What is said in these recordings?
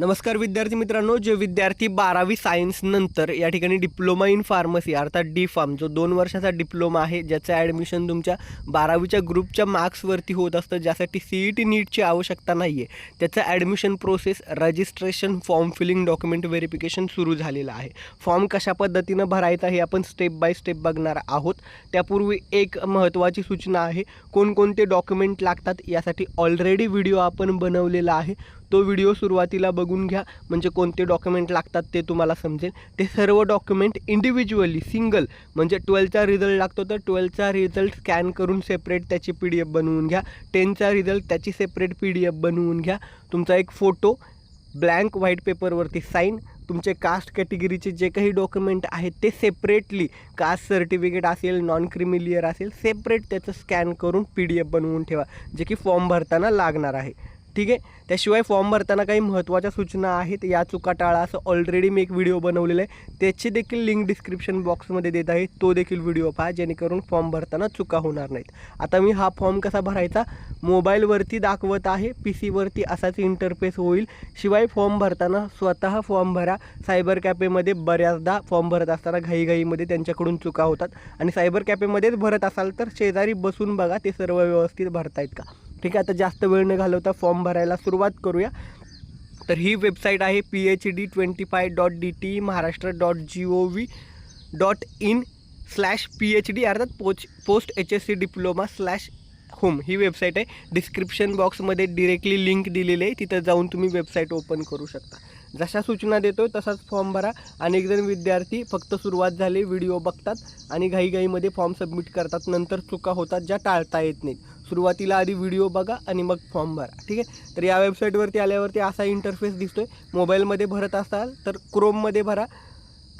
नमस्कार विद्यार्थी मित्रांनो जे विद्यार्थी बारावी सायन्स नंतर या ठिकाणी डिप्लोमा इन फार्मसी अर्थात डी फार्म जो दोन वर्षाचा डिप्लोमा आहे ज्याचं ॲडमिशन तुमच्या बारावीच्या ग्रुपच्या मार्क्सवरती होत असतं ज्यासाठी सी ई टी नीटची आवश्यकता नाही आहे त्याचं admission process registration form filling document verification सुरू झालेलं आहे. फॉर्म कशा पद्धतीनं भरायचा हे आपण स्टेप बाय स्टेप बघणार आहोत. त्यापूर्वी एक महत्त्वाची सूचना आहे कोणकोणते डॉक्युमेंट लागतात यासाठी ऑलरेडी व्हिडिओ आपण बनवलेला आहे. तो व्हिडिओ सुरुवातीला बघून घ्या. म्हणजे कोणते डॉक्युमेंट लागतात ते तुम्हाला समजेल. ते सर्व डॉक्युमेंट इंडिव्हिज्युअली सिंगल म्हणजे ट्वेल्थचा रिझल्ट लागतो तर ट्वेल्थचा रिझल्ट स्कॅन करून सेपरेट त्याची पी डी एफ बनवून घ्या. टेनचा रिझल्ट त्याची सेपरेट पी डी एफ बनवून घ्या. तुमचा एक फोटो ब्लँक व्हाईट पेपरवरती साईन तुमचे कास्ट कॅटेगरीचे जे काही डॉक्युमेंट आहेत ते सेपरेटली कास्ट सर्टिफिकेट असेल नॉन क्रिमिलियर असेल सेपरेट त्याचं स्कॅन करून पी डी एफ बनवून ठेवा जे की फॉर्म भरताना लागणार आहे. ठीक आहे? त्याशिवाय फॉर्म भरताना काही महत्त्वाच्या सूचना आहेत. या चुका टाळा असं ऑलरेडी मी एक व्हिडिओ बनवलेला आहे. त्याची देखील लिंक डिस्क्रिप्शन बॉक्समध्ये देत आहे. तो देखील व्हिडिओ पहा जेणेकरून फॉर्म भरताना चुका होणार नाहीत. आता मी हा फॉर्म कसा भरायचा? मोबाईलवरती दाखवत आहे. पी सीवरती असाच इंटरफेस होईल. शिवाय फॉर्म भरताना स्वतः फॉर्म भरा. सायबर कॅफेमध्ये बऱ्याचदा फॉर्म भरत असताना घाईघाईमध्ये त्यांच्याकडून चुका होतात. आणि सायबर कॅफेमध्येच भरत असाल तर शेजारी बसून बघा ते सर्व व्यवस्थित भरतायत का? ठीक आहे आता जास्त वेळ न घालवता फॉर्म भरायला सुरुवात करूया. तर ही वेबसाईट आहे P H D twenty five dot D T Maharashtra dot G O V dot in slash P H D अर्थात पोच post H S C diploma slash home ही वेबसाईट आहे. डिस्क्रिप्शन बॉक्समध्ये डिरेक्टली लिंक दिलेली आहे. तिथं जाऊन तुम्ही वेबसाईट ओपन करू शकता. जशा सूचना देतो तसाच फॉर्म भरा. अनेकजण विद्यार्थी फक्त सुरुवात झाली व्हिडिओ बघतात आणि घाईघाईमध्ये फॉर्म सबमिट करतात. नंतर चुका होतात ज्या टाळता येत नाहीत. सुरुवातीला आधी व्हिडिओ बघा आणि मग फॉर्म भरा. ठीक आहे? तर या वेबसाईटवरती आल्यावरती असा इंटरफेस दिसतो आहे मोबाईलमध्ये भरत असाल तर क्रोममध्ये भरा.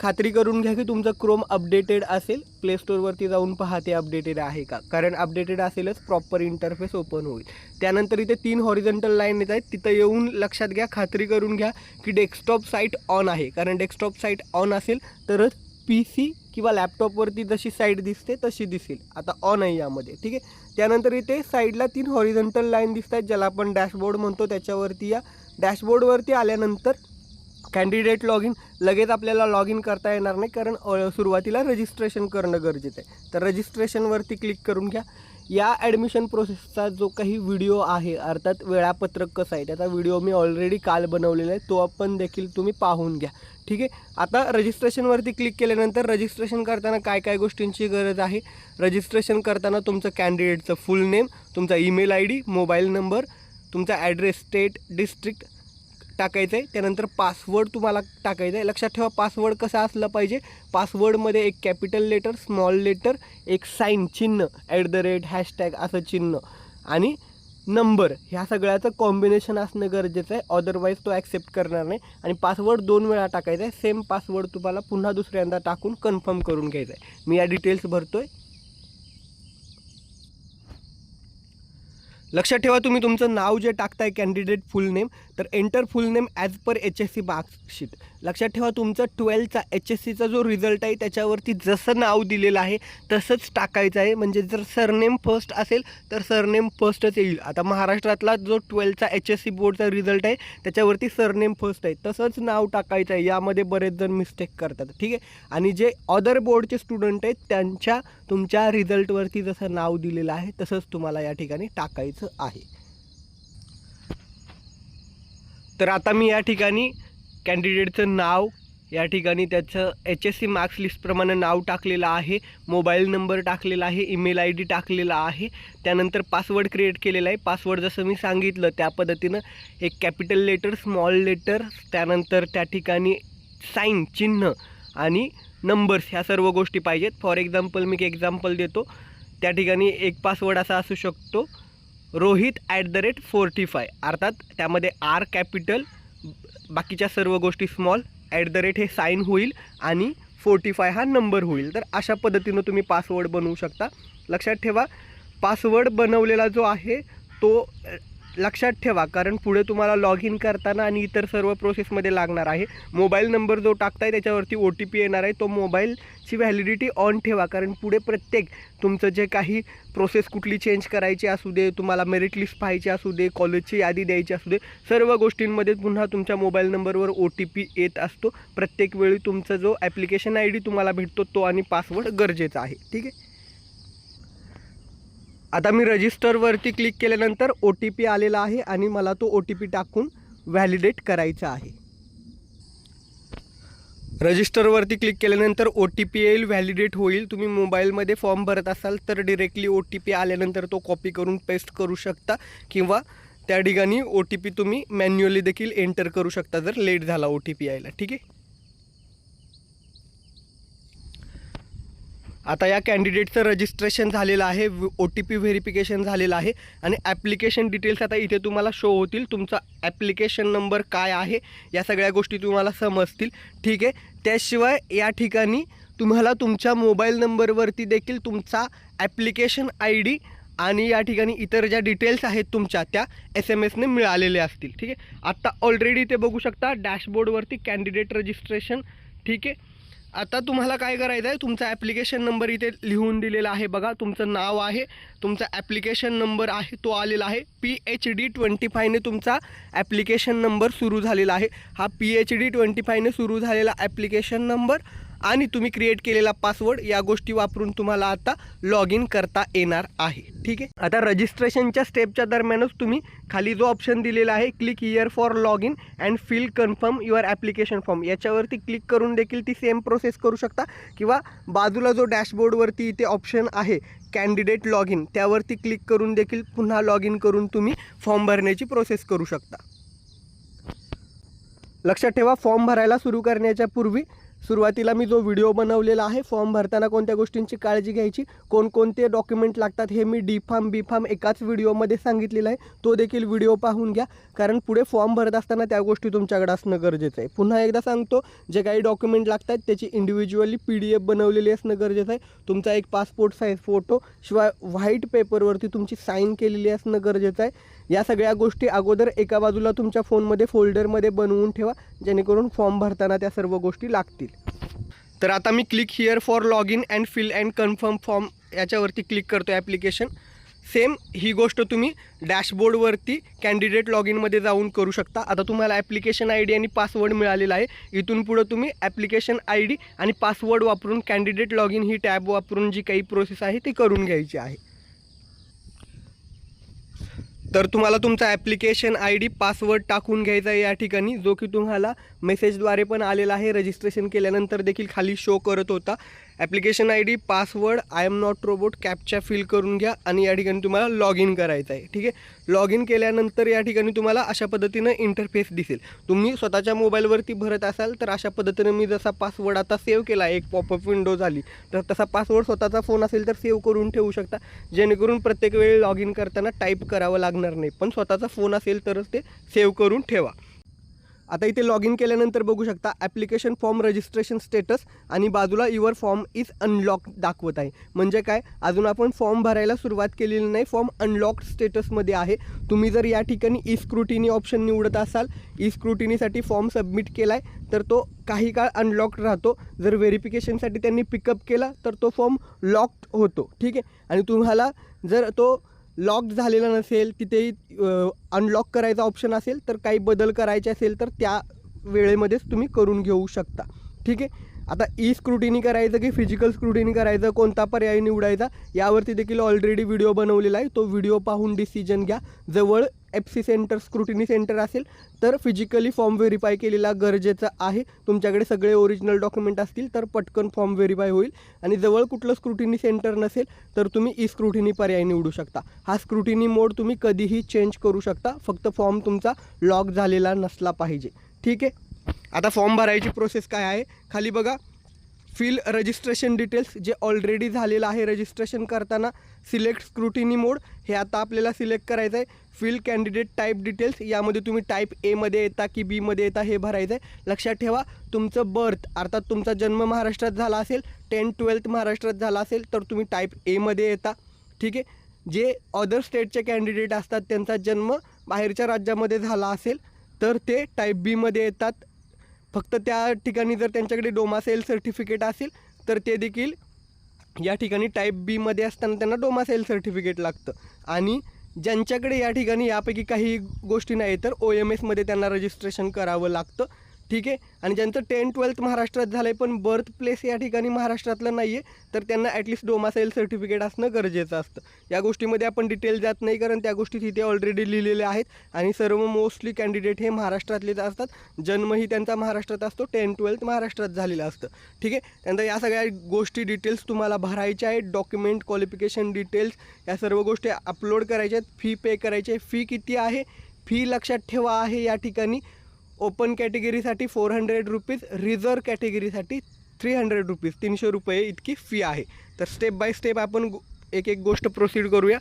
खात्री करून घ्या की तुमचं क्रोम अपडेटेड असेल. प्ले स्टोअरवरती जाऊन पहा ते अपडेटेड आहे का. कारण अपडेटेड असेलच प्रॉपर इंटरफेस ओपन होईल. त्यानंतर इथे तीन हॉरिझॉन्टल लाईन येत आहेत. तिथं येऊन लक्षात घ्या खात्री करून घ्या की डेस्कटॉप साईट ऑन आहे. कारण डेस्कटॉप साईट ऑन असेल तरच पी सी किंवा लॅपटॉपवरती जशी साईट दिसते तशी दिसेल. आता ऑन आहे यामध्ये ठीक आहे? त्यानंतर इथे साईडला तीन हॉरिझॉन्टल लाईन दिसत आहेत. ज्याला आपण डॅशबोर्ड म्हणतो त्याच्यावरती या. डॅशबोर्डवरती आल्यानंतर कॅन्डिडेट लॉग इन लगेच आपल्याला लॉग इन करता येणार नाही कारण सुरुवातीला रजिस्ट्रेशन करणं गरजेचं आहे. तर रजिस्ट्रेशनवरती क्लिक करून घ्या. या ॲडमिशन प्रोसेसचा जो काही व्हिडिओ आहे अर्थात वेळापत्रक कसं आहे त्याचा व्हिडिओ मी ऑलरेडी काल बनवलेला आहे तो आपण देखील तुम्ही पाहून घ्या. ठीक आहे? आता रजिस्ट्रेशनवरती क्लिक केल्यानंतर रजिस्ट्रेशन करताना काय काय गोष्टींची गरज आहे? रजिस्ट्रेशन करताना तुमचं कॅन्डिडेटचं फुल नेम तुमचा email I D mobile number तुमचा ॲड्रेस स्टेट डिस्ट्रिक्ट टाकायचं आहे त्यानंतर पासवर्ड तुम्हाला टाकायचा आहे लक्षात ठेवा पासवर्ड कसा असला पाहिजे? पासवर्डमध्ये एक कॅपिटल लेटर स्मॉल लेटर एक साईन चिन्ह ॲट द रेट हॅशटॅग असं चिन्ह आणि नंबर ह्या सगळ्याचं कॉम्बिनेशन असणं गरजेचं आहे. अदरवाईज तो ॲक्सेप्ट करणार नाही. आणि पासवर्ड दोन वेळा टाकायचा आहे सेम पासवर्ड तुम्हाला पुन्हा दुसऱ्यांदा टाकून कन्फर्म करून घ्यायचा आहे मी या डिटेल्स भरतो आहे लक्षात ठेवा तुम्ही तुमचं नाव जे टाकताय कॅन्डिडेट फुल नेम तर enter full name as per H S C marksheet लक्षात ठेवा तुमचं ट्वेल्थचा एच एस सीचा जो रिझल्ट आहे त्याच्यावरती जसं नाव दिलेलं आहे तसंच टाकायचं आहे. म्हणजे जर सरनेम फर्स्ट असेल तर सरनेम फर्स्टच येईल. आता महाराष्ट्रातला जो ट्वेल्थचा एच एस सी बोर्डचा रिझल्ट आहे त्याच्यावरती सरनेम फर्स्ट आहे. तसंच नाव टाकायचं आहे. यामध्ये बरेच जण मिस्टेक करतात. ठीक आहे? आणि जे अदर बोर्डचे स्टुडंट आहेत त्यांच्या तुमच्या रिझल्टवरती जसं नाव दिलेलं आहे तसंच तुम्हाला या ठिकाणी टाकायचं आहे. तर आता मी या ठिकाणी कॅन्डिडेटचं नाव या ठिकाणी त्याचं एच एस सी मार्क्स लिस्टप्रमाणे नाव टाकलेलं आहे मोबाईल नंबर टाकलेला आहे ईमेल आय डी टाकलेला आहे त्यानंतर पासवर्ड क्रिएट केलेला आहे. पासवर्ड जसं मी सांगितलं त्या पद्धतीनं एक कॅपिटल लेटर स्मॉल लेटर त्यानंतर त्या ठिकाणी साईन चिन्ह आणि नंबर्स ह्या सर्व गोष्टी पाहिजेत. फॉर एक्झाम्पल मी एक एक्झाम्पल देतो. त्या ठिकाणी एक पासवर्ड असा असू शकतो. Rohit at the rate forty five अर्थात त्यामध्ये आर कॅपिटल बाकीच्या सर्व गोष्टी स्मॉल ॲट द रेट हे साईन होईल आणि फोर्टी फाय हा नंबर होईल. तर अशा पद्धतीनं तुम्ही पासवर्ड बनवू शकता. लक्षात ठेवा पासवर्ड बनवलेला जो आहे तो लक्षात ठेवा कारण पुढे तुम्हाला लॉग इन करताना आणि इतर सर्व प्रोसेसमध्ये लागणार आहे. मोबाईल नंबर जो टाकताय त्याच्यावरती ओ टी पी येणार आहे. तो मोबाईलची व्हॅलिडिटी ऑन ठेवा कारण पुढे प्रत्येक तुमचं जे काही प्रोसेस कुठली चेंज करायची असू दे तुम्हाला मेरिट लिस्ट पाहायची असू दे कॉलेजची यादी द्यायची असू दे सर्व गोष्टींमध्ये पुन्हा तुमच्या मोबाईल नंबरवर ओ टी पी येत असतो. प्रत्येक वेळी तुमचा जो ॲप्लिकेशन आय डी तुम्हाला भेटतो तो आणि पासवर्ड गरजेचा आहे. ठीक आहे? आता मी रजिस्टरवरती क्लिक केल्यानंतर ओ टी पी आलेला आहे आणि मला तो ओ टी पी टाकून व्हॅलिडेट करायचा आहे. रजिस्टरवरती क्लिक केल्यानंतर ओ टी पी येईल व्हॅलिडेट होईल. तुम्ही मोबाईलमध्ये फॉर्म भरत असाल तर डिरेक्टली ओ टी पी आल्यानंतर तो कॉपी करून पेस्ट करू शकता किंवा त्या ठिकाणी ओ टी पी तुम्ही मॅन्युअली देखील एंटर करू शकता जर लेट झाला ओ टी पी यायला. ठीक आहे? आता या कॅन्डिडेटचं रजिस्ट्रेशन झालेलं आहे ओ टी पी व्हेरिफिकेशन झालेलं आहे आणि ॲप्लिकेशन डिटेल्स आता इथे तुम्हाला शो होतील. तुमचा ॲप्लिकेशन नंबर काय आहे या सगळ्या गोष्टी तुम्हाला समजतील. ठीक आहे? त्याशिवाय या ठिकाणी तुम्हाला तुमच्या मोबाईल नंबरवरती देखील तुमचा ॲप्लिकेशन आय डी आणि या ठिकाणी इतर ज्या डिटेल्स आहेत तुमच्या त्या एस एम एसने मिळालेले असतील. ठीक आहे? आत्ता ऑलरेडी ते बघू शकता डॅशबोर्डवरती कॅन्डिडेट रजिस्ट्रेशन ठीक आहे? आता तुम्हाला काय करायचं आहे? तुमचा ॲप्लिकेशन नंबर इथे लिहून दिलेला आहे बघा. तुमचं नाव आहे तुमचा ॲप्लिकेशन नंबर आहे तो आलेला आहे. पी एच डी ट्वेंटी फायने तुमचा ॲप्लिकेशन नंबर सुरू झालेला आहे. हा पी एच डी ट्वेंटी फायने सुरू झालेला ॲप्लिकेशन नंबर आणि तुम्ही क्रिएट केलेला पासवर्ड या गोष्टी वापरून तुम्हाला आता लॉग इन करता येणार आहे. ठीक आहे? आता रजिस्ट्रेशनच्या स्टेपच्या दरम्यानच तुम्ही खाली जो ऑप्शन दिलेला आहे click here for log in and fill confirm your application form याच्यावरती क्लिक करून देखील ती सेम प्रोसेस करू शकता. किंवा बाजूला जो डॅशबोर्डवरती इथे ऑप्शन आहे कॅन्डिडेट लॉग इन त्यावरती क्लिक करून देखील पुन्हा लॉग इन करून तुम्ही फॉर्म भरण्याची प्रोसेस करू शकता. लक्षात ठेवा फॉर्म भरायला सुरू करण्याच्या पूर्वी सुरुवातीला मी जो व्हिडिओ बनवलेला आहे फॉर्म भरताना कोणत्या गोष्टींची काळजी घ्यायची कोणकोणते डॉक्युमेंट लागतात हे मी डी फार्म बी फार्म एकाच व्हिडिओमध्ये सांगितलेलं आहे. तो देखील व्हिडिओ पाहून घ्या. कारण पुढे फॉर्म भरत असताना त्या गोष्टी तुमच्याकडे असणं गरजेचं आहे. पुन्हा एकदा सांगतो जे काही डॉक्युमेंट लागतात त्याची इंडिव्हिज्युअली पी डी एफ बनवलेली असणं गरजेचं आहे. तुमचा एक पासपोर्ट साईज फोटो शिवाय व्हाईट पेपरवरती तुमची साईन केलेली असणं गरजेचं आहे. या सगळ्या गोष्टी अगोदर एका बाजूला तुमच्या फोनमध्ये फोल्डरमध्ये बनवून ठेवा. जेणेकरून फॉर्म भरताना त्या सर्व गोष्टी लागतील. तर आता मी click here for log in and fill and confirm form याच्यावरती क्लिक करतो ॲप्लिकेशन सेम ही गोष्ट तुम्ही डॅशबोर्डवरती कॅन्डिडेट लॉग इनमध्ये जाऊन करू शकता. आता तुम्हाला ॲप्लिकेशन आय डी आणि पासवर्ड मिळालेला आहे. इथून पुढं तुम्ही ॲप्लिकेशन आय डी आणि पासवर्ड वापरून कॅन्डिडेट लॉग इन ही टॅब वापरून जी काही प्रोसेस आहे ती करून घ्यायची आहे. तर तुम्हाला तुमचा ॲप्लिकेशन आय डी पासवर्ड टाकून घ्यायचा आहे या ठिकाणी जो की तुम्हाला मेसेजद्वारे पण आलेला आहे. रजिस्ट्रेशन केल्यानंतर देखील खाली शो करत होता. Application I D password I am not robot captcha fill करून घ्या आणि या ठिकाणी तुम्हाला लॉग इन करायचं आहे ठीक आहे? लॉग इन केल्यानंतर या ठिकाणी तुम्हाला अशा पद्धतीनं इंटरफेस दिसेल. तुम्ही स्वतःच्या मोबाईलवरती भरत असाल तर अशा पद्धतीनं मी जसा पासवर्ड आता सेव्ह केला एक पॉपअप विंडो झाली तर तसा पासवर्ड स्वतःचा फोन असेल तर सेव्ह करून ठेवू शकता. जेणेकरून प्रत्येक वेळी लॉग इन करताना टाईप करावं लागणार नाही. पण स्वतःचा फोन असेल तरच ते सेव्ह करून ठेवा. आता इथे लॉग इन केल्यानंतर बघू शकता ॲप्लिकेशन फॉर्म रजिस्ट्रेशन स्टेटस आणि बाजूला युअर फॉर्म इज अनलॉक दाखवत आहे. म्हणजे काय? अजून आपण फॉर्म भरायला सुरुवात केलेली नाही. फॉर्म अनलॉक स्टेटसमध्ये आहे. तुम्ही जर या ठिकाणी ई स्क्रुटिनी ऑप्शन निवडत असाल ई स्क्रुटिनीसाठी फॉर्म सबमिट केला आहे तर तो काही काळ अनलॉक्ड राहतो. जर व्हेरिफिकेशनसाठी त्यांनी पिकअप केला तर तो फॉर्म लॉक्ड होतो. ठीक आहे? आणि तुम्हाला जर तो लॉक झालेला नसेल तिथेही अनलॉक करायचा ऑप्शन असेल तर काही बदल करायचे असेल तर त्या वेळेमध्येच तुम्ही करून घेऊ शकता. ठीक आहे? आता ई स्क्रुटिनी करायचं की फिजिकल स्क्रुटिनी करायचं कोणता पर्याय निवडायचा यावरती देखील ऑलरेडी व्हिडिओ बनवलेला आहे. तो व्हिडिओ पाहून डिसिजन घ्या. जवळ F C centre scrutiny centre असेल तर फिजिकली फॉर्म व्हेरीफाय केलेला गरजेचं आहे. तुमच्याकडे सगळे ओरिजिनल डॉक्युमेंट असतील तर पटकन फॉर्म व्हेरीफाय होईल. आणि जवळ कुठलं स्क्रुटिनी सेंटर नसेल तर तुम्ही ई स्क्रुटिनी पर्याय निवडू शकता. हा स्क्रुटिनी मोड तुम्ही कधीही चेंज करू शकता. फक्त फॉर्म तुमचा लॉक झालेला नसला पाहिजे. ठीक आहे? आता फॉर्म भरायची प्रोसेस काय आहे? खाली बघा. फिल रजिस्ट्रेशन डिटेल्स जे ऑलरेडी झालेलं आहे रजिस्ट्रेशन करताना सिलेक्ट स्क्रुटिनी मोड हे आता आपल्याला सिलेक्ट करायचं आहे फिल कॅन्डिडेट टाईप डिटेल्स यामध्ये तुम्ही टाईप एमध्ये येता की बीमध्ये येता हे भरायचं आहे लक्षात ठेवा तुमचं बर्थ अर्थात तुमचा जन्म महाराष्ट्रात झाला असेल टेन्थ ट्वेल्थ महाराष्ट्रात झाला असेल तर तुम्ही टाईप एमध्ये येता. ठीक आहे? जे अदर स्टेटचे कॅन्डिडेट असतात त्यांचा जन्म बाहेरच्या राज्यामध्ये झाला असेल तर ते टाईप बीमध्ये येतात. फक्त त्या ठिकाणी जर त्यांच्याकडे डोमासेल सर्टिफिकेट असेल तर ते देखील या ठिकाणी टाईप बीमध्ये असताना त्यांना डोमासेल सर्टिफिकेट लागतं. आणि ज्यांच्याकडे या ठिकाणी यापैकी काही गोष्टी नाही तर ओ एम एसमध्ये त्यांना रजिस्ट्रेशन करावं लागतं. ठीक आहे? आणि ज्यांचं टेन ट्वेल्थ महाराष्ट्रात झालं आहे पण बर्थ प्लेस या ठिकाणी महाराष्ट्रातलं नाही आहे तर त्यांना ॲटलिस्ट डोमासाईल सर्टिफिकेट असणं गरजेचं असतं. या गोष्टीमध्ये आपण डिटेल जात नाही कारण त्या गोष्टी तिथे ऑलरेडी लिहिलेल्या आहेत. आणि सर्व मोस्टली कॅन्डिडेट हे महाराष्ट्रातलेच असतात. जन्मही त्यांचा महाराष्ट्रात असतो टेन ट्वेल्थ महाराष्ट्रात झालेलं असतं. ठीक आहे? त्यानंतर या सगळ्या गोष्टी डिटेल्स तुम्हाला भरायच्या आहेत. डॉक्युमेंट क्वालिफिकेशन डिटेल्स या सर्व गोष्टी अपलोड करायच्या आहेत. फी पे करायची आहे. फी किती आहे? फी लक्षात ठेवा आहे या ठिकाणी. ओपन कॅटेगरीसाठी फोर हंड्रेड रुपीज रिझर्व कॅटेगरीसाठी थ्री हंड्रेड रुपीज. तीनशे रुपये इतकी फी आहे. तर स्टेप बाय स्टेप आपण एक एक गोष्ट प्रोसीड करूया.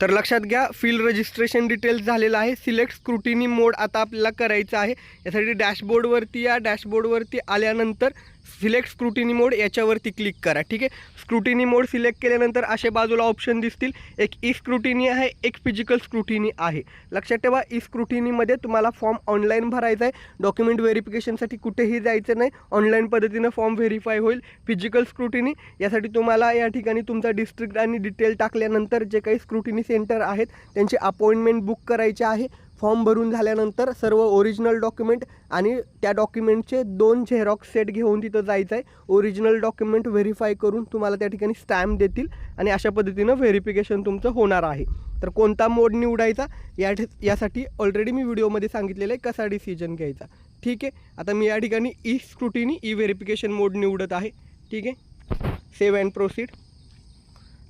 तर लक्षात घ्या फील्ड रजिस्ट्रेशन डिटेल्स झालेलं आहे. सिलेक्ट स्क्रुटिनी मोड आता आपल्याला करायचं आहे. यासाठी डॅशबोर्डवरती या. डॅशबोर्डवरती आल्यानंतर सिलेक्ट स्क्रुटिनी मोड याच्यावरती क्लिक करा ठीक आहे? स्क्रुटिनी मोड सिलेक्ट केल्यानंतर असे बाजूला ऑप्शन दिसतील. एक ई स्क्रुटिनी आहे एक फिजिकल स्क्रुटिनी आहे. लक्षात ठेवा ई स्क्रुटिनीमध्ये तुम्हाला फॉर्म ऑनलाईन भरायचा आहे. डॉक्युमेंट व्हेरिफिकेशनसाठी कुठेही जायचं नाही. ऑनलाईन पद्धतीनं फॉर्म व्हेरीफाय होईल. फिजिकल स्क्रुटिनी यासाठी तुम्हाला या ठिकाणी तुमचा डिस्ट्रिक्ट आणि डिटेल टाकल्यानंतर जे काही स्क्रुटिनी सेंटर आहेत त्यांची अपॉइंटमेंट बुक करायची आहे. फॉर्म भरून झाल्यानंतर सर्व ओरिजिनल डॉक्युमेंट आणि त्या डॉक्युमेंटचे दोन झेरॉक्स सेट घेऊन तिथं जायचं आहे ओरिजिनल डॉक्युमेंट व्हेरीफाय करून तुम्हाला त्या ठिकाणी स्टॅम्प देतील आणि अशा पद्धतीनं व्हेरिफिकेशन तुमचं होणार आहे. तर कोणता मोड निवडायचा? या यासाठी ऑलरेडी मी व्हिडिओमध्ये सांगितलेलं आहे कसा डिसिजन घ्यायचा. ठीक आहे? आता मी या ठिकाणी E scrutiny E verification mode निवडत आहे. ठीक आहे? सेव्ह अँड प्रोसीड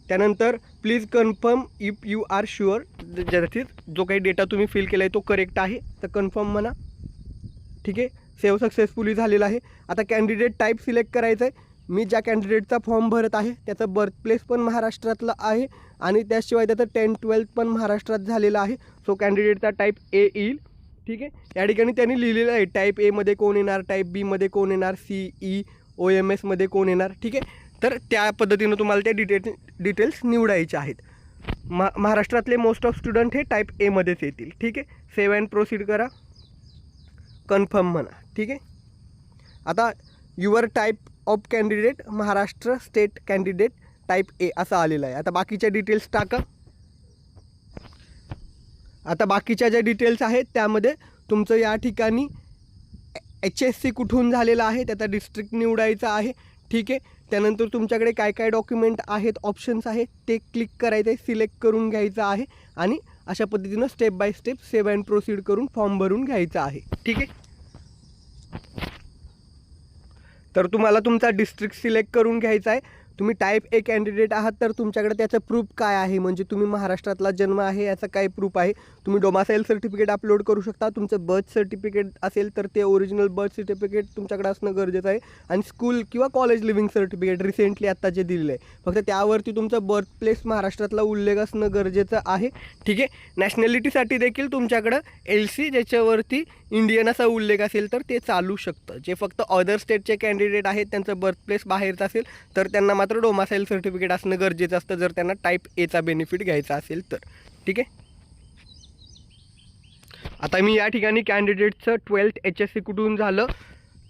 त्यानंतर please confirm if you are sure ज्यासाठी जो काही डेटा तुम्ही फिल केला आहे तो करेक्ट आहे तर कन्फर्म म्हणा. ठीक आहे? सेव सक्सेसफुली झालेला आहे. आता कॅन्डिडेट टाईप सिलेक्ट करायचं आहे मी ज्या कॅन्डिडेटचा फॉर्म भरत आहे त्याचं बर्थ प्लेस पण महाराष्ट्रातलं आहे आणि त्याशिवाय त्याचं टेन ट्वेल्थ पण महाराष्ट्रात झालेलं आहे. सो कॅन्डिडेटचा टाईप ए येईल. ठीक आहे? या ठिकाणी त्यांनी लिहिलेलं आहे. टाईप एमध्ये कोण येणार? टाईप बीमध्ये कोण येणार? C E e, O M एसमध्ये कोण येणार? ठीक आहे? तर त्या पद्धतीनं तुम्हाला त्या डिटेल डिटेल्स निवडायचे आहेत. मा महाराष्ट्रातले मोस्ट ऑफ स्टुडंट हे टाईप एमध्येच येतील. ठीक आहे? सेव्ह अँड प्रोसीड करा. कन्फर्म म्हणा. ठीक आहे? आता your type of candidate Maharashtra state candidate type A असं आलेलं आहे. आता बाकीच्या डिटेल्स टाका. आता बाकीच्या ज्या डिटेल्स आहेत त्यामध्ये तुमचं या ठिकाणी एच एस सी कुठून झालेलं आहे त्याचा डिस्ट्रिक्ट निवडायचा आहे. ठीक आहे? त्यानंतर तुमच्याकडे काय काय डॉक्युमेंट आहेत ऑप्शन्स आहेत ते क्लिक करायचं आहे सिलेक्ट करून घ्यायचं आहे आणि अशा पद्धतीनं step by step save and proceed करून फॉर्म भरून घ्यायचा आहे. ठीक आहे? तर तुम्हाला तुमचा डिस्ट्रिक्ट सिलेक्ट करून घ्यायचा आहे. तुम्ही टाईप ए कॅन्डिडेट आहात तर तुमच्याकडे त्याचं प्रूफ काय आहे? म्हणजे तुम्ही महाराष्ट्रातला जन्म आहे याचा काय प्रूफ आहे. तुम्ही डोमासाईल सर्टिफिकेट अपलोड करू शकता. तुमचं बर्थ सर्टिफिकेट असेल तर ते ओरिजिनल बर्थ सर्टिफिकेट तुमच्याकडे असणं गरजेचं आहे. आणि स्कूल किंवा कॉलेज लिव्हिंग सर्टिफिकेट रिसेंटली आत्ता जे दिलेलं आहे. फक्त त्यावरती तुमचं बर्थ प्लेस महाराष्ट्रातला उल्लेख असणं गरजेचं आहे. ठीक आहे? नॅशनॅलिटीसाठी देखील तुमच्याकडं एल सी ज्याच्यावरती इंडियन असा उल्लेख असेल तर ते चालू शकतं. जे फक्त अदर स्टेटचे कॅन्डिडेट आहेत त्यांचं बर्थ प्लेस बाहेरचं असेल तर त्यांना मात्र डोमासाईल सर्टिफिकेट असणं गरजेचं असतं. जर त्यांना टाईप एचा बेनिफिट घ्यायचा असेल तर. ठीक आहे? आता मी या ठिकाणी कॅन्डिडेटचं ट्वेल्थ एच एस सी कुठून झालं?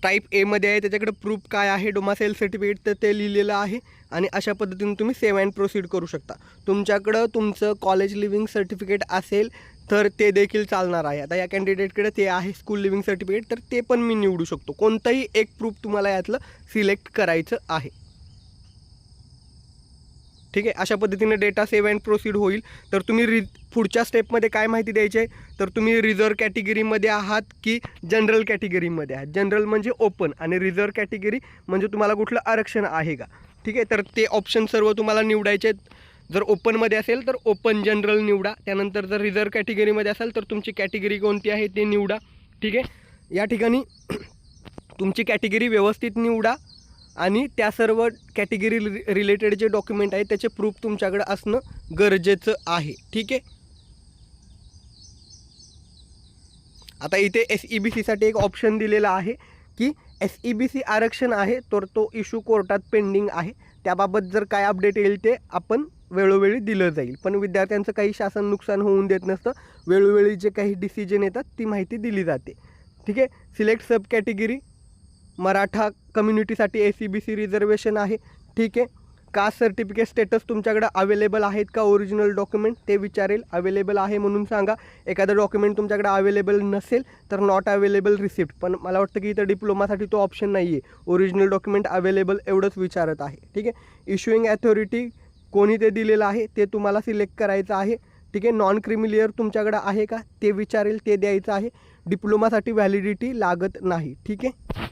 टाईप एमध्ये आहे. त्याच्याकडे प्रूफ काय आहे? डोमासाईल सर्टिफिकेट तर ते लिहिलेलं आहे. आणि अशा पद्धतीने तुम्ही सेव्ह अँड प्रोसीड करू शकता. तुमच्याकडं तुमचं कॉलेज लिव्हिंग सर्टिफिकेट असेल तर ते देखील चालणार आहे. आता या कॅन्डिडेटकडे ते आहे स्कूल लिव्हिंग सर्टिफिकेट तर ते पण मी निवडू शकतो. कोणतंही एक प्रूफ तुम्हाला यातलं सिलेक्ट करायचं आहे. ठीक आहे? अशा पद्धतीने डेटा सेव्ह अँड प्रोसीड होईल. तर तुम्ही रि पुढच्या स्टेपमध्ये काय माहिती द्यायची आहे? तर तुम्ही रिझर्व कॅटेगरीमध्ये आहात की जनरल कॅटेगरीमध्ये आहात? जनरल म्हणजे ओपन आणि रिझर्व कॅटेगरी म्हणजे तुम्हाला कुठलं आरक्षण आहे का? ठीक आहे? तर ते ऑप्शन सर्व तुम्हाला निवडायचे आहेत. जर ओपनमध्ये असेल तर ओपन जनरल निवडा. त्यानंतर जर रिझर्व कॅटेगरीमध्ये असेल तर तुमची कॅटेगरी कोणती आहे ते निवडा. ठीक आहे? या ठिकाणी तुमची कॅटेगरी व्यवस्थित निवडा. आणि त्या सर्व कॅटेगरी रिलेटेड जे डॉक्युमेंट आहे त्याचे प्रूफ तुमच्याकडे असणं गरजेचं आहे. ठीक आहे? आता इथे एस ई बी सीसाठी एक ऑप्शन दिलेला आहे की एस ई बी सी आरक्षण आहे तर तो इश्यू कोर्टात पेंडिंग आहे. त्याबाबत जर काय अपडेट येईल ते आपण वेळोवेळी दिलं जाईल. पण विद्यार्थ्यांचं काही शासन नुकसान होऊन देत नसतं. वेळोवेळी जे काही डिसिजन येतात ती माहिती दिली जाते. ठीक आहे? Select sub category Maratha कम्युनिटीसाठी A C B C reservation आहे. ठीक आहे? कास्ट सर्टिफिकेट स्टेटस तुमच्याकडे अवेलेबल आहेत का? ओरिजिनल डॉक्युमेंट ते विचारेल. अवेलेबल आहे म्हणून सांगा. एखादं डॉक्युमेंट तुमच्याकडे अवेलेबल नसेल तर नॉट अवेलेबल रिसिप्ट पण मला वाटतं की इथं डिप्लोमासाठी तो ऑप्शन नाही आहे ओरिजिनल डॉक्युमेंट अवेलेबल एवढंच विचारत आहे. ठीक आहे? इश्युईंग ॲथॉरिटी कोणी ते दिलेलं आहे ते तुम्हाला सिलेक्ट करायचं आहे. ठीक आहे? नॉन क्रिमिलियर तुमच्याकडे आहे का? ते विचारेल ते द्यायचं आहे. डिप्लोमासाठी व्हॅलिडिटी लागत नाही. ठीक आहे?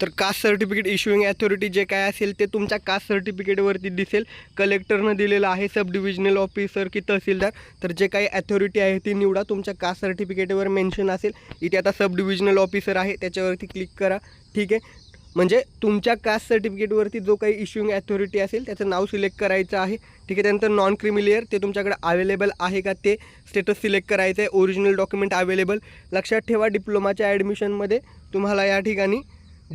तर कास्ट सर्टिफिकेट इश्युईंग ॲथॉरिटी जे काय असेल ते तुमच्या कास्ट सर्टिफिकेटवरती दिसेल. कलेक्टरनं दिलेलं आहे सब डिव्हिजनल ऑफिसर की तहसीलदार. तर जे काही ॲथॉरिटी आहे ती निवडा. तुमच्या कास्ट सर्टिफिकेटवर मेन्शन असेल. इथे आता सब डिव्हिजनल ऑफिसर आहे. त्याच्यावरती क्लिक करा. ठीक आहे? म्हणजे तुमच्या कास्ट सर्टिफिकेटवरती जो काही इश्युईंग ॲथॉरिटी असेल त्याचं नाव सिलेक्ट करायचं आहे. ठीक आहे? त्यानंतर नॉन क्रिमिलियर ते तुमच्याकडे अवेलेबल आहे का? ते स्टेटस सिलेक्ट करायचं आहे ओरिजिनल डॉक्युमेंट अवेलेबल लक्षात ठेवा डिप्लोमाच्या ॲडमिशनमध्ये तुम्हाला या ठिकाणी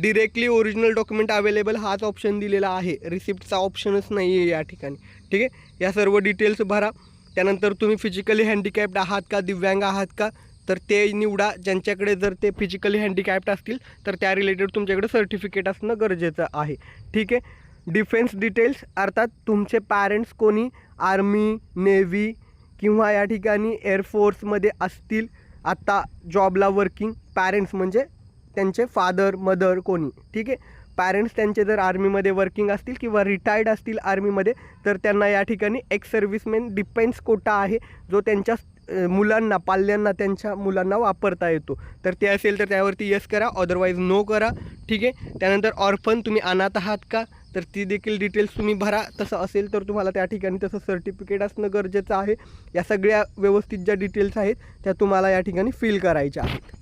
डिरेक्टली ओरिजिनल डॉक्युमेंट अवेलेबल हाच ऑप्शन दिलेला आहे. रिसिप्टचा ऑप्शनच नाही आहे या ठिकाणी. ठीक आहे? या सर्व डिटेल्स भरा. त्यानंतर तुम्ही फिजिकली हँडिकॅप्ड आहात का? दिव्यांग आहात का? तर ते निवडा. ज्यांच्याकडे जर ते फिजिकली हँडिकॅप्ड असतील तर त्या रिलेटेड तुमच्याकडे सर्टिफिकेट असणं गरजेचं आहे. ठीक आहे? डिफेन्स डिटेल्स अर्थात तुमचे पॅरेंट्स कोणी? आर्मी नेव्ही किंवा या ठिकाणी एअरफोर्समध्ये असतील. आत्ता जॉबला वर्किंग पॅरेंट्स म्हणजे त्यांचे फादर मदर कोणी? ठीक आहे? पॅरेंट्स त्यांचे जर आर्मीमध्ये वर्किंग असतील किंवा रिटायर्ड असतील आर्मीमध्ये तर त्यांना या ठिकाणी एक्स सर्व्हिसमॅन डिपेंड्स कोटा आहे जो त्यांच्या मुलांना पाल्यांना त्यांच्या मुलांना वापरता येतो. तर ते असेल तर त्यावरती यस करा अदरवाईज नो करा. ठीक आहे? त्यानंतर ऑर्फन तुम्ही अनाथ आहात का? तर ती देखील डिटेल्स तुम्ही भरा. तसं असेल तर तुम्हाला त्या ठिकाणी तसं सर्टिफिकेट असणं गरजेचं आहे. या सगळ्या व्यवस्थित ज्या डिटेल्स आहेत त्या तुम्हाला या ठिकाणी फिल करायच्या आहेत.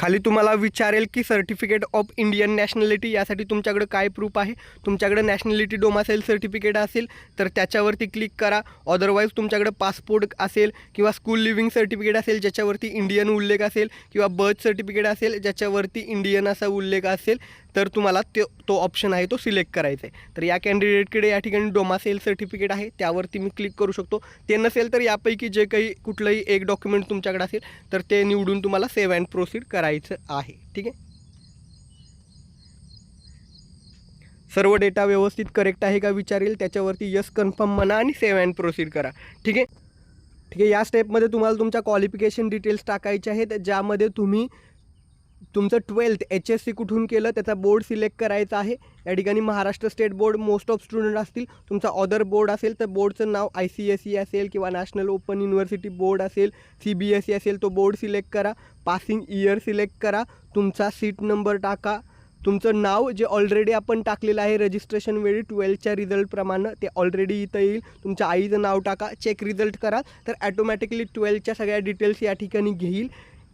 खाली तुम्हाला विचारेल की सर्टिफिकेट ऑफ इंडियन नॅशनॅलिटी यासाठी तुमच्याकडे काय प्रूफ आहे? तुमच्याकडे नॅशनॅलिटी डोमासाईल सर्टिफिकेट असेल तर त्याच्यावरती क्लिक करा. अदरवाईज तुमच्याकडे पासपोर्ट असेल किंवा स्कूल लिव्हिंग सर्टिफिकेट असेल ज्याच्यावरती इंडियन उल्लेख असेल किंवा बर्थ सर्टिफिकेट असेल ज्याच्यावरती इंडियन असा उल्लेख असेल तर तुम्हाला तो तो ऑप्शन आहे तो सिलेक्ट करायचा आहे. तर या कॅन्डिडेटकडे या ठिकाणी डोमा सेल सर्टिफिकेट आहे. त्यावरती मी क्लिक करू शकतो. ते नसेल तर यापैकी जे काही कुठलंही एक डॉक्युमेंट तुमच्याकडे असेल तर ते निवडून तुम्हाला सेव्ह अँड प्रोसीड करायचं आहे. ठीक आहे? सर्व डेटा व्यवस्थित करेक्ट आहे का विचारेल? त्याच्यावरती यस कन्फर्म म्हणा आणि सेव्ह अँड प्रोसीड करा. ठीक आहे? ठीक आहे या स्टेपमध्ये तुम्हाला तुमच्या क्वालिफिकेशन डिटेल्स टाकायचे आहेत ज्यामध्ये तुम्ही तुमचं ट्वेल्थ एच एस सी कुठून केलं? त्याचा बोर्ड सिलेक्ट करायचा आहे. या ठिकाणी Maharashtra state board most of student असतील. तुमचा अदर बोर्ड असेल तर बोर्डचं नाव आय सी एस ई असेल किंवा नॅशनल ओपन युनिव्हर्सिटी बोर्ड असेल सी बी एस ई असेल तो बोर्ड सिलेक्ट करा. पासिंग इयर सिलेक्ट करा. तुमचा सीट नंबर टाका. तुमचं नाव जे ऑलरेडी आपण टाकलेलं आहे रजिस्ट्रेशन वेळी ट्वेल्थच्या रिझल्टप्रमाणे ते ऑलरेडी इथं येईल. तुमच्या आईचं नाव टाका. चेक रिझल्ट करा. तर ॲटोमॅटिकली ट्वेल्थच्या सगळ्या डिटेल्स या ठिकाणी घेईल.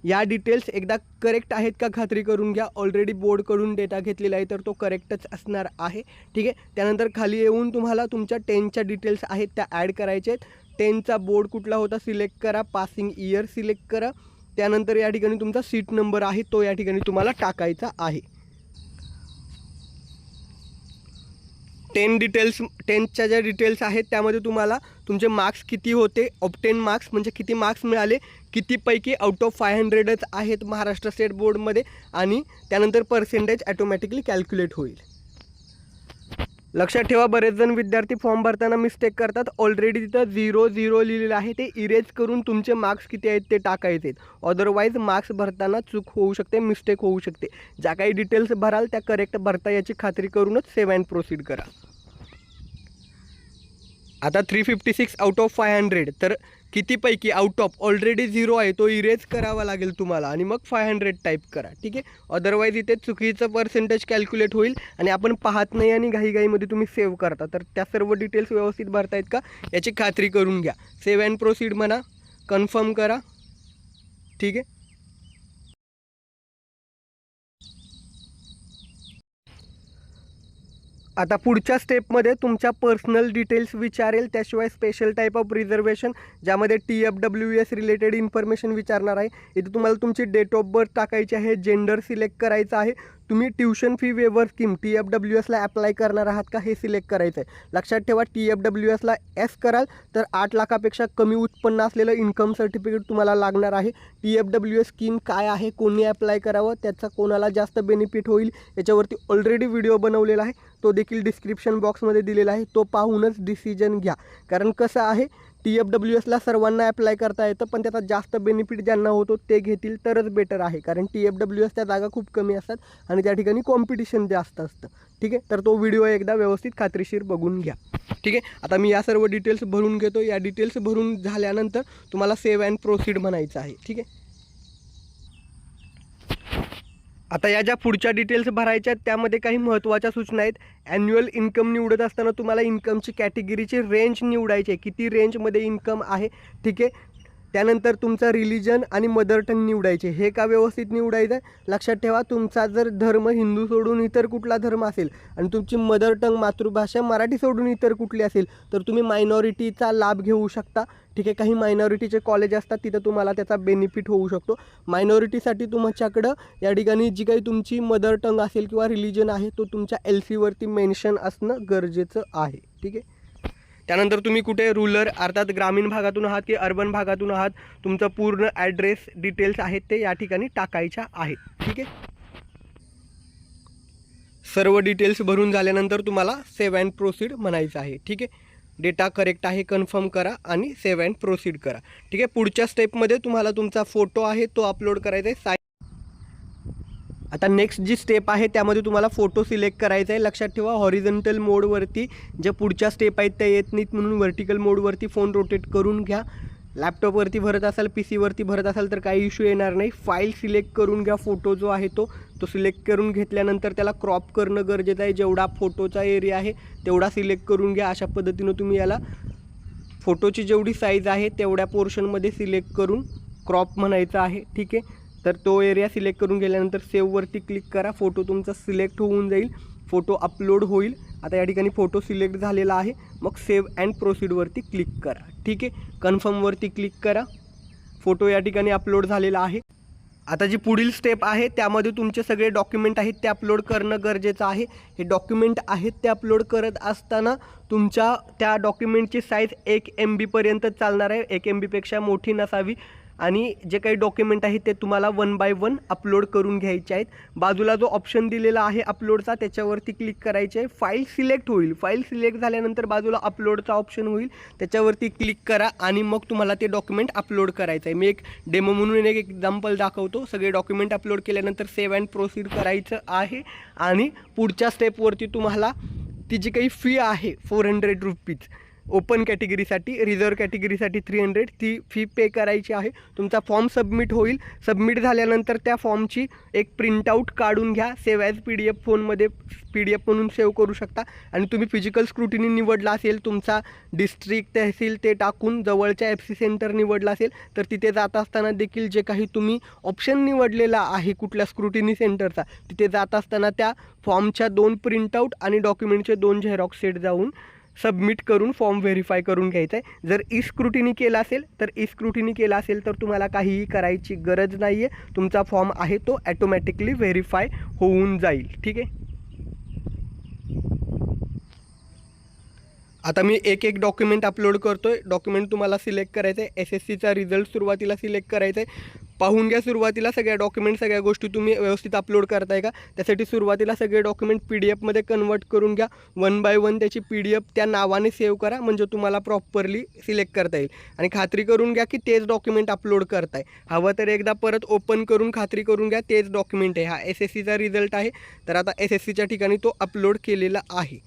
या डिटेल्स एकदा करेक्ट आहेत का खात्री करून घ्या. ऑलरेडी बोर्डकडून डेटा घेतलेला आहे तर तो करेक्टच असणार आहे. ठीक आहे? त्यानंतर खाली येऊन तुम्हाला तुमच्या टेनच्या डिटेल्स आहेत त्या ॲड करायच्या आहेत. टेनचा बोर्ड कुठला होता सिलेक्ट करा. पासिंग इयर सिलेक्ट करा. त्यानंतर या ठिकाणी तुमचा सीट नंबर आहे तो या ठिकाणी तुम्हाला टाकायचा आहे. टेन डिटेल्स टेनच्या ज्या डिटेल्स आहेत त्यामध्ये तुम्हाला तुमचे मार्क्स किती होते ऑप्टेन मार्क्स म्हणजे किती मार्क्स मिळाले कितीपैकी आउट ऑफ फाय हंड्रेडच आहेत महाराष्ट्र स्टेट बोर्डमध्ये आणि त्यानंतर पर्सेंटेज ॲटोमॅटिकली कॅल्क्युलेट होईल. लक्षात ठेवा बरेच जण विद्यार्थी फॉर्म भरताना मिस्टेक करतात. ऑलरेडी तिथं झिरो झिरो लिहिलेलं आहे. ते इरेज करून तुमचे मार्क्स किती आहेत ते टाकायचे आहेत अदरवाईज मार्क्स भरताना चूक होऊ शकते मिस्टेक होऊ शकते. ज्या काही डिटेल्स भराल त्या करेक्ट भरता याची खात्री करूनच सेव्ह अँड प्रोसीड करा. आता three fifty six out of five hundred तर कितीपैकी आउट ऑफ ऑलरेडी झिरो आहे तो इरेज करावा लागेल तुम्हाला. आणि मग फाय हंड्रेड टाईप करा ठीक आहे? अदरवाईज इथे चुकीचं पर्सेंटेज कॅल्क्युलेट होईल आणि आपण पाहत नाही आणि घाईघाईमध्ये तुम्ही सेव्ह करता. तर त्या सर्व डिटेल्स व्यवस्थित भरतायत का? याची खात्री करून घ्या. सेव्ह अँड प्रोसीड म्हणा. कन्फर्म करा. ठीक आहे? आता पुढच्या स्टेपमध्ये तुमच्या पर्सनल डिटेल्स विचारेल त्याशिवाय स्पेशल टाईप ऑफ रिझर्वेशन ज्यामध्ये T F W S related information विचारणार आहे. इथे तुम्हाला तुमची डेट ऑफ बर्थ टाकायची आहे जेंडर सिलेक्ट करायचं आहे. तुम्ही tuition fee waiver scheme T F W एसला apply करणार आहात का हे सिलेक्ट करायचं आहे लक्षात ठेवा टी एफ डब्ल्यू एसला एस कराल तर आठ लाखापेक्षा कमी उत्पन्न असलेलं इन्कम सर्टिफिकेट तुम्हाला लागणार आहे. T F W S scheme काय आहे? कोणी अप्लाय करावं? त्याचा कोणाला जास्त बेनिफिट होईल? याच्यावरती ऑलरेडी व्हिडिओ बनवलेला आहे. तो देखील डिस्क्रिप्शन बॉक्समध्ये दिलेला आहे. तो पाहूनच डिसिजन घ्या. कारण कसं आहे? टी एफ डब्ल्यू एसला सर्वांना अप्लाय करता येतं पण त्याचा जास्त बेनिफिट ज्यांना होतो ते घेतील तरच बेटर आहे. कारण टी एफ डब्ल्यू एसच्या जागा खूप कमी असतात आणि त्या ठिकाणी कॉम्पिटिशन जास्त असतं. ठीक आहे? तर तो व्हिडिओ एकदा व्यवस्थित खात्रीशीर बघून घ्या. ठीक आहे? आता मी या सर्व डिटेल्स भरून घेतो. या डिटेल्स भरून झाल्यानंतर तुम्हाला सेव्ह अँड प्रोसीड म्हणायचं आहे. ठीक आहे? आता या ज्या पुढच्या डिटेल्स भरायच्या आहेत त्यामध्ये काही महत्त्वाच्या सूचना आहेत. ॲन्युअल इन्कम निवडत असताना तुम्हाला इन्कमची कॅटेगरीची रेंज निवडायची आहे. किती रेंजमध्ये इन्कम आहे? ठीक आहे? त्यानंतर तुमचं रिलिजन आणि मदर टंग निवडायचे. हे का व्यवस्थित निवडायचं? आहे लक्षात ठेवा तुमचा जर धर्म हिंदू सोडून इतर कुठला धर्म असेल आणि तुमची मदर टंग मातृभाषा मराठी सोडून इतर कुठली असेल तर तुम्ही मायनॉरिटीचा लाभ घेऊ शकता. ठीक आहे काही मायनॉरिटीचे कॉलेज असतात तिथं तुम्हाला त्याचा बेनिफिट होऊ शकतो. मायनॉरिटीसाठी तुमच्याकडं या ठिकाणी जी काही तुमची मदर टंग असेल किंवा रिलिजन आहे तो तुमच्या एल सीवरती मेन्शन असणं गरजेचं आहे. ठीक आहे? त्यानंतर तुम्ही कुठे रुलर अर्थात ग्रामीण भागातून आहात की अर्बन भागातून आहात तुमचं पूर्ण ॲड्रेस डिटेल्स आहेत ते या ठिकाणी टाकायच्या आहेत. ठीक आहे? सर्व डिटेल्स भरून झाल्यानंतर तुम्हाला सेव्ह अँड प्रोसीड म्हणायचं आहे. ठीक आहे? डेटा करेक्ट आहे कन्फर्म करा आणि सेव्ह अँड प्रोसीड करा. ठीक आहे? पुढच्या स्टेपमध्ये तुम्हाला तुमचा फोटो आहे तो अपलोड करायचा आहे. साय आता नेक्स्ट जी स्टेप आहे त्यामध्ये तुम्हाला फोटो सिलेक्ट करायचा आहे. लक्षात ठेवा हॉरिझेंटल मोडवरती ज्या पुढच्या स्टेप आहेत त्या येत नाहीत म्हणून व्हर्टिकल मोडवरती फोन रोटेट करून घ्या. लॅपटॉपवरती भरत असाल पी सीवरती भरत असाल तर काही इश्यू येणार नाही. फाईल सिलेक्ट करून घ्या फोटो जो आहे तो. तो सिलेक्ट करून घेतल्यानंतर त्याला क्रॉप करणं गरजेचं आहे. जेवढा फोटोचा एरिया आहे तेवढा सिलेक्ट करून घ्या. अशा पद्धतीनं तुम्ही याला फोटोची जेवढी साईज आहे तेवढ्या पोर्शनमध्ये सिलेक्ट करून क्रॉप म्हणायचं आहे. ठीक आहे? तर तो एरिया सिलेक्ट करून गेल्यानंतर सेव्हवरती क्लिक करा. फोटो तुमचा सिलेक्ट होऊन जाईल. फोटो अपलोड होईल. आता या ठिकाणी फोटो सिलेक्ट झालेला आहे. मग सेव्ह अँड प्रोसीडवरती क्लिक करा. ठीक आहे? कन्फर्मवरती क्लिक करा. फोटो या ठिकाणी अपलोड झालेला आहे. आता जी पुढील स्टेप आहे त्यामध्ये तुमचे सगळे डॉक्युमेंट आहेत ते अपलोड करणं गरजेचं आहे. हे डॉक्युमेंट आहेत ते अपलोड करत असताना तुमच्या त्या डॉक्युमेंटची साईज एक एम बीपर्यंत चालणार आहे. एक एम बीपेक्षा मोठी नसावी. आणि जे काही डॉक्युमेंट आहेत ते तुम्हाला वन बाय वन अपलोड करून घ्यायचे आहेत. बाजूला जो ऑप्शन दिलेला आहे अपलोडचा त्याच्यावरती क्लिक करायचे आहे. फाईल सिलेक्ट होईल. फाईल सिलेक्ट झाल्यानंतर बाजूला अपलोडचा ऑप्शन होईल. त्याच्यावरती क्लिक करा आणि मग तुम्हाला ते डॉक्युमेंट अपलोड करायचं आहे. मी एक डेमो म्हणून एक एक्झाम्पल दाखवतो. सगळे डॉक्युमेंट अपलोड केल्यानंतर सेव्ह अँड प्रोसीड करायचं आहे. आणि पुढच्या स्टेपवरती तुम्हाला ती जी काही फी आहे फोर हंड्रेड रुपीज ओपन कॅटेगरीसाठी रिझर्व कॅटेगरीसाठी थ्री हंड्रेड ती फी पे करायची आहे. तुमचा फॉर्म सबमिट होईल. सबमिट झाल्यानंतर त्या फॉर्मची एक प्रिंटआउट काढून घ्या. Save as P D F फोनमध्ये पी डी एफ म्हणून सेव्ह करू शकता. आणि तुम्ही फिजिकल स्क्रुटिनी निवडला असेल तुमचा डिस्ट्रिक्ट तहसील ते टाकून जवळच्या एफ सी सेंटर निवडला असेल तर तिथे जात असताना देखील जे काही तुम्ही ऑप्शन निवडलेला आहे कुठल्या स्क्रुटिनी सेंटरचा तिथे जात असताना त्या फॉर्मच्या दोन प्रिंटआउट आणि डॉक्युमेंटचे दोन झेरॉक्स सेट जाऊन सबमिट करून फॉर्म व्हेरीफाय करून घ्यायचा आहे जर इस्क्रुटिनी केला असेल तर इस्क्रुटिनी केला असेल तर तुम्हाला काहीही करायची गरज नाही आहे तुमचा फॉर्म आहे तो ॲटोमॅटिकली व्हेरीफाय होऊन जाईल. ठीक आहे? आता मी एक एक डॉक्युमेंट अपलोड करतो आहे डॉक्युमेंट तुम्हाला सिलेक्ट करायचं आहे एस एस सीचा रिझल्ट सुरुवातीला सिलेक्ट करायचा आहे पाहून घ्या सुरुवातीला सगळ्या डॉक्युमेंट सगळ्या गोष्टी तुम्ही व्यवस्थित अपलोड करताय का? त्यासाठी सुरुवातीला सगळे डॉक्युमेंट पी डी एफमध्ये कन्वर्ट करून घ्या. वन बाय वन त्याची पी डी एफ त्या नावाने सेव्ह करा म्हणजे तुम्हाला प्रॉपरली सिलेक्ट करता येईल. आणि खात्री करून घ्या की तेच डॉक्युमेंट अपलोड करताय. हवं तर एकदा परत ओपन करून खात्री करून घ्या तेच डॉक्युमेंट आहे. हा एस एस सीचा रिझल्ट आहे. तर आता एस एस सीच्या ठिकाणी तो अपलोड केलेला आहे.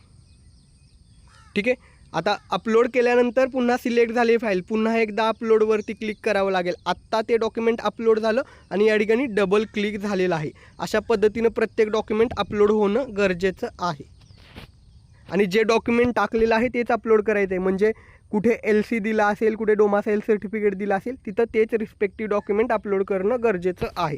ठीक आहे? आता अपलोड केल्यानंतर पुन्हा सिलेक्ट झाली फाईल पुन्हा एकदा अपलोडवरती क्लिक करावं लागेल. आत्ता ते डॉक्युमेंट अपलोड झालं आणि या ठिकाणी डबल क्लिक झालेलं आहे. अशा पद्धतीनं प्रत्येक डॉक्युमेंट अपलोड होणं गरजेचं आहे. आणि जे डॉक्युमेंट टाकलेलं आहे तेच अपलोड करायचं आहे. म्हणजे कुठे एल सी दिला असेल कुठे डोमासाईल सर्टिफिकेट दिला असेल तिथं तेच रिस्पेक्टिव्ह डॉक्युमेंट अपलोड करणं गरजेचं आहे.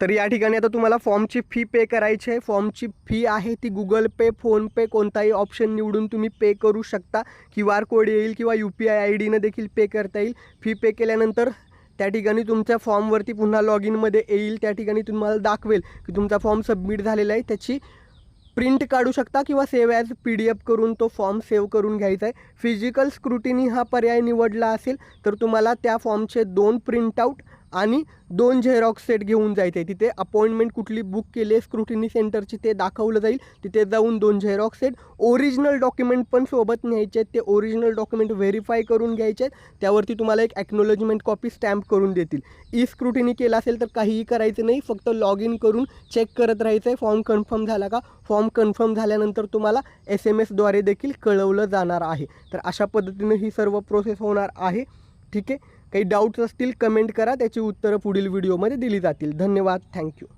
तर या ठिकाणी आता तुम्हाला फॉर्मची फी पे करायची आहे. फॉर्मची फी आहे ती गुगल पे फोनपे कोणताही ऑप्शन निवडून तुम्ही पे करू शकता. क्यू आर कोड येईल किंवा यू पी आय आय डीनं देखील पे करता येईल. फी पे केल्यानंतर त्या ठिकाणी तुमच्या फॉर्मवरती पुन्हा लॉग इनमध्ये येईल. त्या ठिकाणी तुम्हाला दाखवेल की तुमचा फॉर्म सबमिट झालेला आहे. त्याची प्रिंट काढू शकता किंवा save as P D F करून तो फॉर्म सेव्ह करून घ्यायचा आहे. फिजिकल स्क्रुटिनी हा पर्याय निवडला असेल तर तुम्हाला त्या फॉर्मचे दोन प्रिंटआउट आणि दोन झेरॉक्स सेट घेऊन जायचं आहे तिथे अपॉइंटमेंट कुठली बुक केली आहे स्क्रुटिनी सेंटरची ते दाखवलं जाईल. तिथे जाऊन दोन झेरॉक्स सेट ओरिजिनल डॉक्युमेंट पण सोबत न्यायचे आहेत. ते ओरिजिनल डॉक्युमेंट व्हेरीफाय करून घ्यायचे आहेत. त्यावरती तुम्हाला एक ॲक्नॉलॉजमेंट कॉपी स्टॅम्प करून देतील. ई स्क्रुटिनी केलं असेल तर काहीही करायचं नाही. फक्त लॉग इन करून चेक करत राहायचं आहे फॉर्म कन्फर्म झाला का? फॉर्म कन्फर्म झाल्यानंतर तुम्हाला एस एम एसद्वारे देखील कळवलं जाणार आहे. तर अशा पद्धतीनं ही सर्व प्रोसेस होणार आहे. ठीक आहे? काही डाऊट्स असतील कमेंट करा. त्याची उत्तरं पुढील व्हिडिओमध्ये दिली जातील. धन्यवाद. थँक्यू